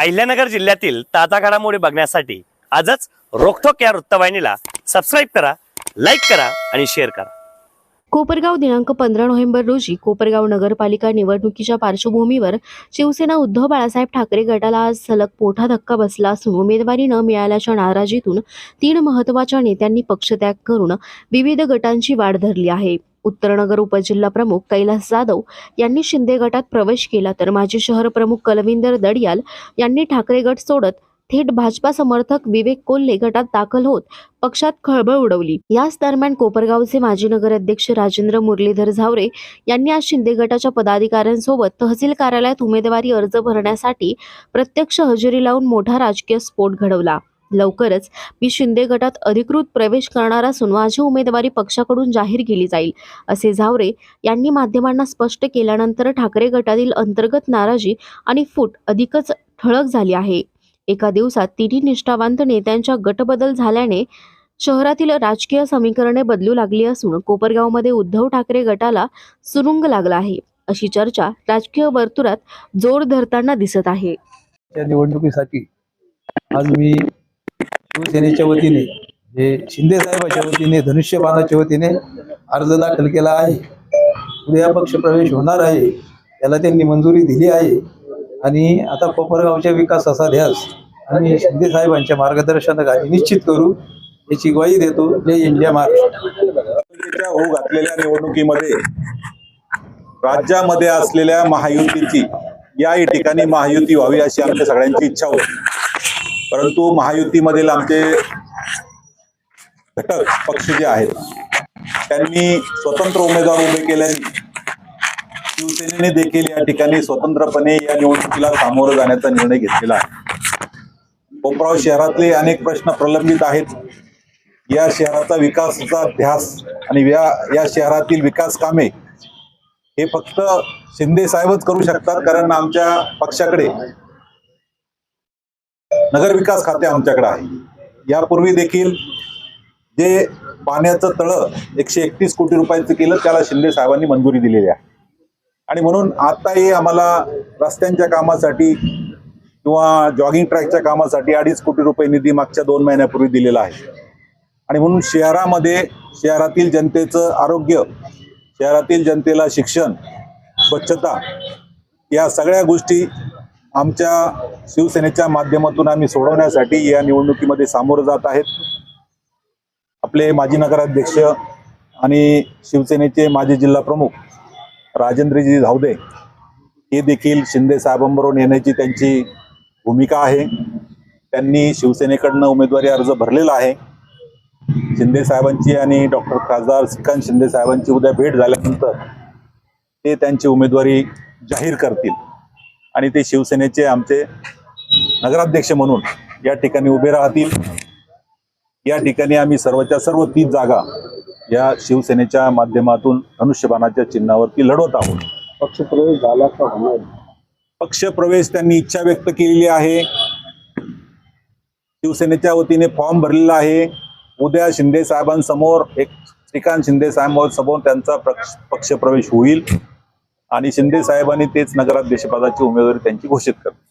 अहिल्यानगर जिल्ह्यातील ताजा घडामोडी बघण्यासाठी आजच रोखोक या वृत्तवाहिनीला सबस्क्राईब करा लाईक करा आणि शेअर करा. कोपरगाव दिनांक पंधरा नोव्हेंबर रोजी कोपरगाव नगरपालिका निवडणुकीच्या पार्श्वभूमीवर शिवसेना उद्धव बाळासाहेब ठाकरे गटाला आज सलग मोठा धक्का बसला असून उमेदवारी न मिळाल्याच्या नाराजीतून तीन महत्त्वाच्या नेत्यांनी पक्षत्याग करून विविध गटांची वाढ धरली आहे. उत्तरनगर उपजिल्हा प्रमुख कैलास जाधव यांनी शिंदे गटात प्रवेश केला तर माजी शहर प्रमुख कलविंदर दडियाल यांनी ठाकरे गट सोडत थेट भाजपा समर्थक विवेक कोल्हे गटात दाखल होत पक्षात खळबळ उडवली. याच दरम्यान कोपरगावचे माजी नगराध्यक्ष राजेंद्र मुरलीधर झावरे यांनी आज शिंदे गटाच्या पदाधिकाऱ्यांसोबत तहसील कार्यालयात उमेदवारी अर्ज भरण्यासाठी प्रत्यक्ष हजेरी लावून मोठा राजकीय स्फोट घडवला. लवकरच मी शिंदे गटात अधिकृत प्रवेश करणार असून माझी उमेदवारी पक्षाकडून जाहीर केली जाईल असे झावरे यांनी माध्यमांना स्पष्ट केल्यानंतर ठाकरे गटातील अंतर्गत नाराजी आणि फूट अधिकच ठळक झाली आहे. एका दिवसात तिन्ही निष्ठावंत नेत्यांच्या गटबदल झाल्याने शहरातील राजकीय समीकरणे बदलू लागली असून कोपरगावमध्ये उद्धव ठाकरे गटाला सुरुंग लागला आहे अशी चर्चा राजकीय वर्तुळात जोर धरताना दिसत आहे. त्या निवडणुकीसाठी आज मी शिवसेनेच्या वतीने हे शिंदे साहेबाच्या वतीने धनुष्यबाणाच्या वतीने अर्ज दाखल केला आहे. उद्या पक्ष प्रवेश होणार आहे. त्याला त्यांनी मंजुरी दिली आहे. आणि आता कोपरगावच्या विकास असा ध्यास आणि शिंदे साहेबांच्या मार्गदर्शनाखाली निश्चित करू याची ग्वाही देतो. जय इंडिया महाराष्ट्र. होऊ घातलेल्या निवडणुकीमध्ये राज्यामध्ये असलेल्या महायुतीची याही ठिकाणी महायुती व्हावी अशी आमच्या सगळ्यांची इच्छा होती. परंतु महायुतीमधील आमचे घटक पक्ष जे आहेत त्यांनी स्वतंत्र उमेदवार उभे केल्याने शिवसेनेने देखील या ठिकाणी स्वतंत्रपणे या निवडणुकीला सामोरं जाण्याचा निर्णय घेतलेला आहे. कोपराव शहरातले अनेक प्रश्न प्रलंबित आहेत. या शहराचा विकासाचा ध्यास आणि या या शहरातील विकास कामे हे फक्त शिंदे साहेबच करू शकतात कारण आमच्या पक्षाकडे नगर विकास खाते आमच्याकडे आहे. यापूर्वी देखील जे पाण्याचं तळं एकशे एकतीस कोटी रुपयाचं केलं त्याला शिंदे साहेबांनी मंजुरी दिलेली आहे. आणि म्हणून आत्ताही आम्हाला रस्त्यांच्या कामासाठी किंवा जॉगिंग ट्रॅकच्या कामासाठी अडीच कोटी रुपये निधी मागच्या दोन महिन्यापूर्वी दिलेला आहे. आणि म्हणून शहरामध्ये शहरातील जनतेचं आरोग्य शहरातील जनतेला शिक्षण स्वच्छता या सगळ्या गोष्टी आमच्या शिवसेनेच्या माध्यमातून आम्ही सोडवण्यासाठी या निवडणुकीमध्ये सामोरं जात आहेत. आपले माजी नगराध्यक्ष आणि शिवसेनेचे माजी जिल्हा प्रमुख राजेंद्रजी धावदे हे देखील शिंदे साहेबांबरोबर येण्याची त्यांची भूमिका आहे. त्यांनी शिवसेनेकडनं उमेदवारी अर्ज भरलेला आहे. शिंदे साहेबांची आणि डॉक्टर खासदार श्रीकांत शिंदे साहेबांची उद्या भेट झाल्यानंतर ते त्यांची उमेदवारी जाहीर करतील. आणि ते शिवसेनेचे आमचे नगराध्यक्ष म्हणून या ठिकाणी उभे राहतील. या ठिकाणी आम्ही सर्वच्या सर्व तीस जागा या शिवसेनेच्या माध्यमातून धनुष्यबाणाच्या चिन्हावरती लढवत आहोत. पक्षप्रवेश झाला का होणार? पक्षप्रवेश त्यांनी इच्छा व्यक्त केलेली आहे. शिवसेनेच्या वतीने फॉर्म भरलेला आहे. उद्या शिंदे साहेबांसमोर एक श्रीकांत शिंदे साहेबांसमोर त्यांचा पक्ष पक्षप्रवेश होईल. आणि शिंदे साहेबांनी तेच नगराध्यक्षपदाची उमेदवारी त्यांची घोषित करते